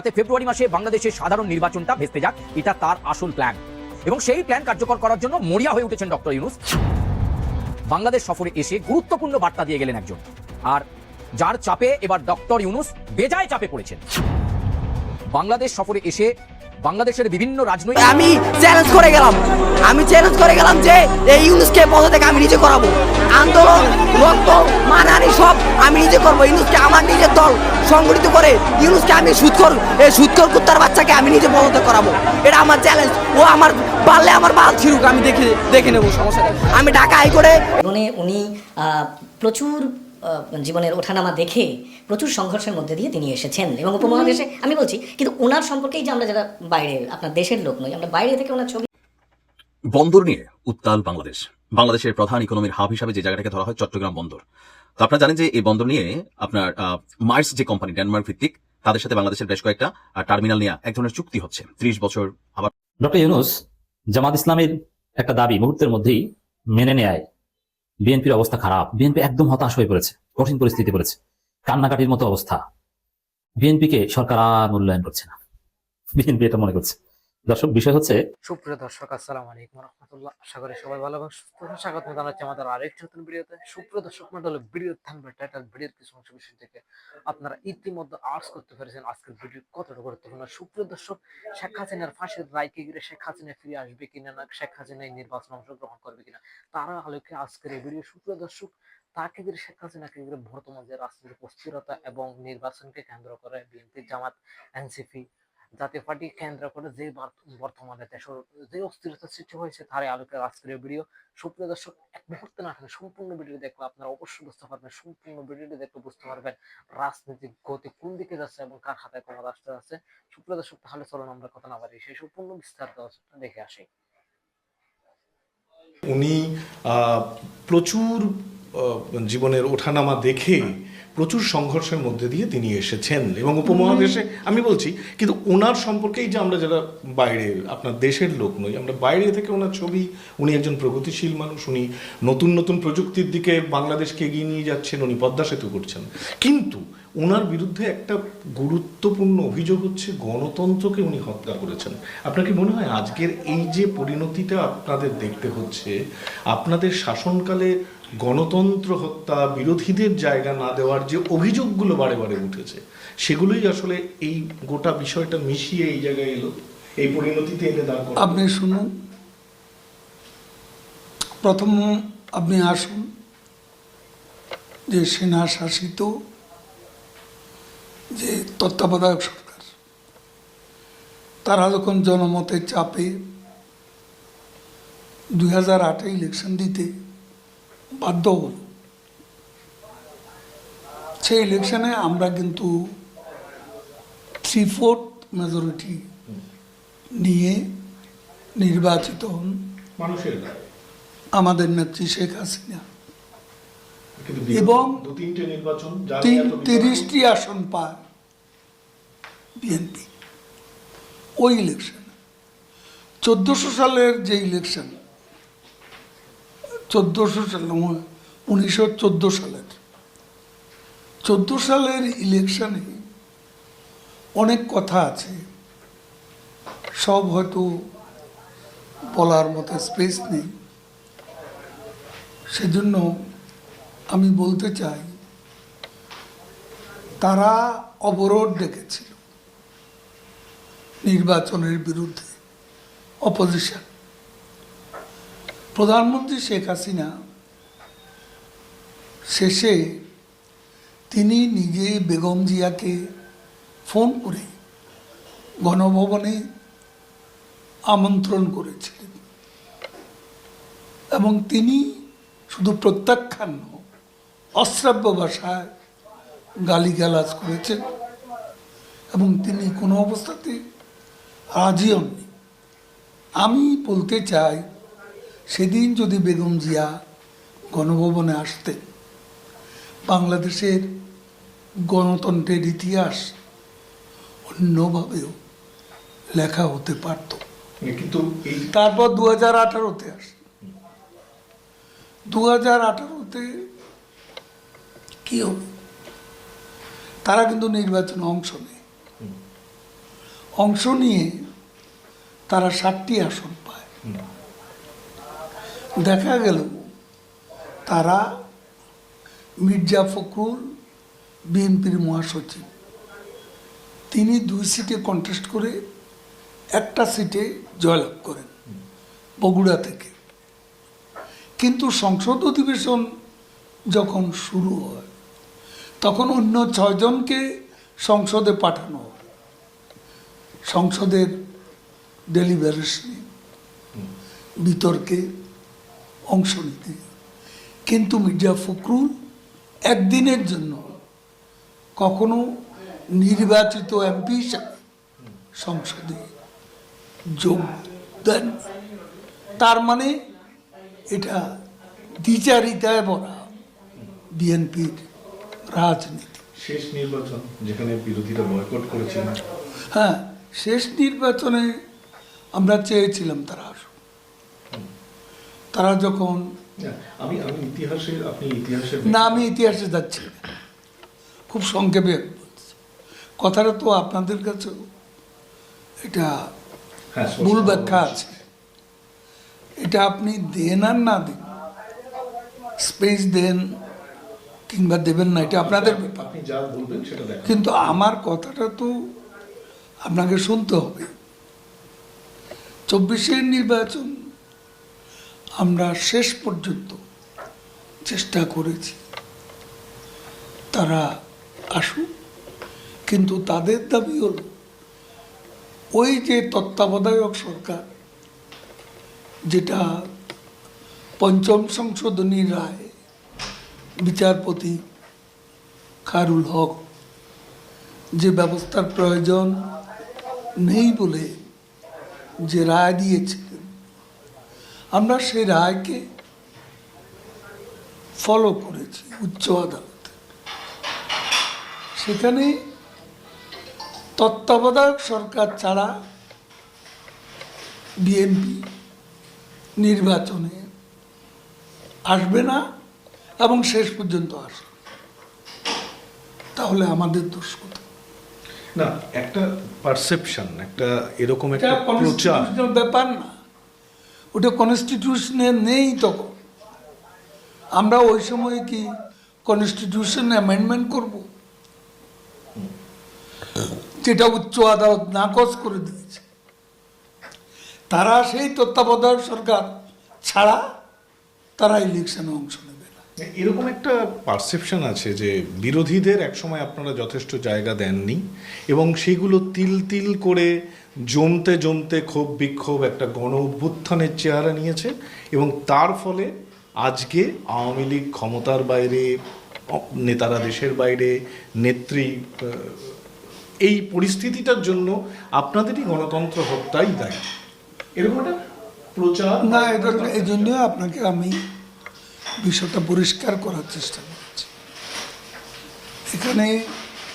যাতে ফেব্রুয়ারি মাসে বাংলাদেশের সাধারণ নির্বাচনটা ভেস্তে যাক। এটা তার আসল প্ল্যান এবং সেই প্ল্যান কার্যকর করার জন্য মরিয়া হয়ে উঠেছেন ডক্টর ইউনুস। বাংলাদেশ সফরে এসে গুরুত্বপূর্ণ বার্তা দিয়ে গেলেন একজন। আর যার চাপে এবার ডক্টর ইউনুস বেজায় চাপে পড়েছেন। বাংলাদেশ সফরে এসে বাংলাদেশের বিভিন্ন রাজনৈতিক আমি চ্যালেঞ্জ করে গেলাম। আমি চ্যালেঞ্জ করে গেলাম যে এই ইউনুসকে পদ থেকে আমি নিজে করাবো। আন্দোলন রক্ত মানানি সব আমি নিজে করব। ইউনুসকে আমার নিজের দল সংগঠিত করে ইউনুসকে আমি সুৎকর এই সুৎকর কুত্তার বাচ্চাকে আমি নিজে পদত্যাগ করাবো। এটা আমার চ্যালেঞ্জ ও আমার পারলে আমার বাল ছিড়ুক আমি দেখে দেখে নেব সমস্যা আমি ঢাকা হাই করে জীবনে উনি আহ, প্রচুর আহ, জীবনের ওঠানামা দেখে প্রচুর সংঘর্ষের মধ্যে দিয়ে তিনি এসেছেন এবং উপমহাদেশে আমি বলছি কিন্তু ওনার সম্পর্কেই যে আমরা যারা বাইরে আপনার দেশের লোক নই আমরা বাইরে থেকে ওনার ছবি বন্দর নিয়ে উত্তাল বাংলাদেশ। বাংলাদেশের প্রধান ইকোনমির হাব হিসাবে যে জায়গাটাকে ধরা হয় চট্টগ্রাম বন্দর। তো আপনারা জানেন যে এই বন্দর নিয়ে আপনার মার্স যে কোম্পানি ডেনমার্ক ভিত্তিক, তাদের সাথে বাংলাদেশের বেশ কয়েকটা টার্মিনাল নিয়ে এক ধরনের চুক্তি হচ্ছে। ত্রিশ বছর আবার ডক্টর ইউনুস, জামাত ইসলামের একটা দাবি মুহূর্তের মধ্যেই মেনে নেয় বিএনপির অবস্থা খারাপ। বিএনপি একদম হতাশ হয়ে পড়েছে, কঠিন পরিস্থিতি পড়েছে। কান্নাকাটির মতো অবস্থা। বিএনপিকে সরকার আর মূল্যায়ন করছে না। বিএনপি এটা মনে করছে। দর্শক, বিষয় হচ্ছে সুপ্রিয় দর্শক, আসসালামু আলাইকুম রহমতুল্লাহ। আশা করি সবাই ভালো এবং সুস্থ। স্বাগত জানাচ্ছি আমাদের আরেকটি নতুন ভিডিওতে। সুপ্রিয় দর্শক মন্ডল ভিডিও থাকবে টাইটেল ভিডিওর কিছু অংশ বিষয় থেকে আপনারা ইতিমধ্যে আর্টস করতে পেরেছেন। আজকের ভিডিও কতটা গুরুত্বপূর্ণ? সুপ্রিয় দর্শক, শেখ হাসিনার ফাঁসির রায়কে ঘিরে শেখ হাসিনা ফিরে আসবে কিনা না, শেখ হাসিনা এই নির্বাচনে অংশগ্রহণ করবে কিনা, তারা আলোকে আজকের এই ভিডিও? সুপ্রিয় দর্শক, তাকে ঘিরে শেখ হাসিনাকে ঘিরে বর্তমান যে রাজনৈতিক অস্থিরতা এবং নির্বাচনকে কেন্দ্র করে BNP Jamaat, NCP Jatiya party কেন্দ্র করে যে বর্তমানে দেশের যে অস্থিরতা সৃষ্টি হয়েছে তার আলোকে আজকের ভিডিও সুপ্রিয় দর্শক, এক মুহূর্তে না সম্পূর্ণ ভিডিও দেখলে আপনারা অবশ্যই বুঝতে পারবেন, সম্পূর্ণ ভিডিওটি দেখলে বুঝতে পারবেন রাজনৈতিক গতি কোন দিকে যাচ্ছে এবং কার হাতে ক্ষমতা আসতে যাচ্ছে। সুপ্রিয় দর্শক, তাহলে চলুন আমরা কথা না বাড়ি সেই সম্পূর্ণ বিস্তারিত দেখে আসি। উনি প্রচুর জীবনের ওঠানামা দেখে প্রচুর সংঘর্ষের মধ্যে দিয়ে তিনি এসেছেন এবং উপমহাদেশে আমি বলছি কিন্তু ওনার সম্পর্কেই যে আমরা যারা বাইরে আপনার দেশের লোক নই আমরা বাইরে থেকে ওনার ছবি উনি একজন প্রগতিশীল মানুষ উনি নতুন নতুন প্রযুক্তির দিকে বাংলাদেশকে এগিয়ে নিয়ে যাচ্ছেন উনি পদ্মা সেতু করছেন। কিন্তু ওনার বিরুদ্ধে একটা গুরুত্বপূর্ণ অভিযোগ হচ্ছে গণতন্ত্রকে উনি হত্যা করেছেন। আপনার কি মনে হয় আজকের এই যে পরিণতিটা আপনাদের দেখতে হচ্ছে আপনাদের শাসনকালে গণতন্ত্র হত্যা বিরোধীদের জায়গা না দেওয়ার যে অভিযোগগুলো বারে বারে উঠেছে, সেগুলোই আসলে এই গোটা বিষয়টা মিশিয়ে এই জায়গায় এলো, এই পরিণতিতে এনে দাঁড়। আপনি শুনুন প্রথম আপনি আসুন যে সেনা শাসিত যে তত্ত্বাবধায়ক সরকার, তারা যখন জনমতের চাপে দুই হাজার আটে ইলেকশন দিতে বাধ্য হল সেই ইলেকশনে আমরা কিন্তু থ্রি ফোর্থ মেজরিটি নিয়ে নির্বাচিত হন মানুষের আমাদের নেত্রী শেখ হাসিনা। এবং তিরিশটি আসন পায় বিএনপি। ওই ইলেকশন চোদ্দশো সালের যে ইলেকশন চোদ্দশো সাল উনিশশো চোদ্দ সালের। চোদ্দ সালের ইলেকশনে অনেক কথা আছে। সব হয়তো বলার মতো স্পেস নেই। সেজন্য আমি বলতে চাই, তারা অবরোধ ডেকেছিল নির্বাচনের বিরুদ্ধে অপোজিশন প্রধানমন্ত্রী শেখ হাসিনা শেষে তিনি নিজে বেগম জিয়াকে ফোন করে গণভবনে আমন্ত্রণ করেছিলেন। এবং তিনি শুধু প্রত্যাখ্যান অশ্রাব্য ভাষায় গালিগালাজ করেছেন এবং তিনি কোনো অবস্থাতে রাজি হননি। আমি বলতে চাই সেদিন যদি বেগম জিয়া গণভবনে আসতেন বাংলাদেশের গণতন্ত্রের ইতিহাস অন্যভাবেও লেখা হতে পারত। কিন্তু তারপর দু হাজার আঠারোতে আসে। দু হাজার আঠারোতে কি হবে? তারা কিন্তু নির্বাচনে অংশ নেয়। অংশ নিয়ে তারা ষাটটি আসন পায়। দেখা গেল, তারা মির্জা ফখরুল, বিএনপির মহাসচিব। তিনি দুই সিটে কন্টেস্ট করে একটা সিটে জয়লাভ করেন, বগুড়া থেকে। কিন্তু সংসদ অধিবেশন যখন শুরু হয়, তখন অন্য ছয়জনকে সংসদে পাঠানো হয়। সংসদের ডেলিভারেশনে বিতর্কে অংশ নিতে। কিন্তু মির্জা ফখরুল একদিনের জন্য কখনো নির্বাচিত এমপি হিসাবে সংসদে যোগ দেন। তার মানে এটা দ্বিচারিতায় বলা বিএনপির রাজনীতি। শেষ নির্বাচন যেখানে বিরোধীরা বয়কট করেছিলেন হ্যাঁ শেষ নির্বাচনে আমরা চেয়েছিলাম তারা তারা যখন না, আমি আমি ইতিহাসে আপনি ইতিহাসের না আমি ইতিহাসে যাচ্ছি। খুব সংক্ষেপে কথাটা তো আপনাদের কাছেও এটা হ্যাঁ, মূল ব্যাখ্যা আছে। এটা আপনি দেন আর না দেন। স্পেস দেন কিংবা দেবেন না এটা আপনাদের ব্যাপার। আপনি যা বলবেন সেটা দেখা কিন্তু আমার কথাটা তো আপনাকে শুনতে হবে। চব্বিশের নির্বাচন আমরা শেষ পর্যন্ত চেষ্টা করেছি। তারা আসুক, কিন্তু তাদের দাবি হলো, ওই যে তত্ত্বাবধায়ক সরকার, যেটা পঞ্চম সংশোধনী রায়, বিচারপতি খায়রুল হক যে ব্যবস্থার প্রয়োজন নেই বলে যে রায় দিয়েছিলেন আমরা সেই রায়কে ফলো করেছি উচ্চ আদালতে। সেখানে তত্ত্বাবধায়ক সরকার ছাড়া বিএনপি নির্বাচনে আসবে না এবং শেষ পর্যন্ত আসবে তাহলে আমাদের দোষ কোথায়? না একটা পারসেপশন একটা এরকম একটা প্রচার। ব্যাপার না। ওটা কনস্টিটিউশনে নেই তখন। আমরা ওই সময় কি কনস্টিটিউশন অ্যামেন্ডমেন্ট করব? যেটা উচ্চ আদালত নাকচ করে দিয়েছে। তারা সেই তত্ত্বাবধায়ক সরকার ছাড়া তারা ইলেকশনে অংশ নেবে। এরকম একটা পারসেপশন আছে যে বিরোধীদের একসময় আপনারা যথেষ্ট জায়গা দেননি এবং সেগুলো তিল তিল করে জমতে জমতে ক্ষোভ বিক্ষোভ একটা গণ অভ্যুত্থানের চেহারা নিয়েছে এবং তার ফলে আজকে আওয়ামী লীগ ক্ষমতার বাইরে নেতারা দেশের বাইরে, নেত্রী এই পরিস্থিতিটার জন্য আপনাদেরই গণতন্ত্র হত্যাই দায়ী। এরকম একটা প্রচার না এই জন্য আপনাকে আমি বিষয়টা পরিষ্কার করার চেষ্টা করছি। এখানে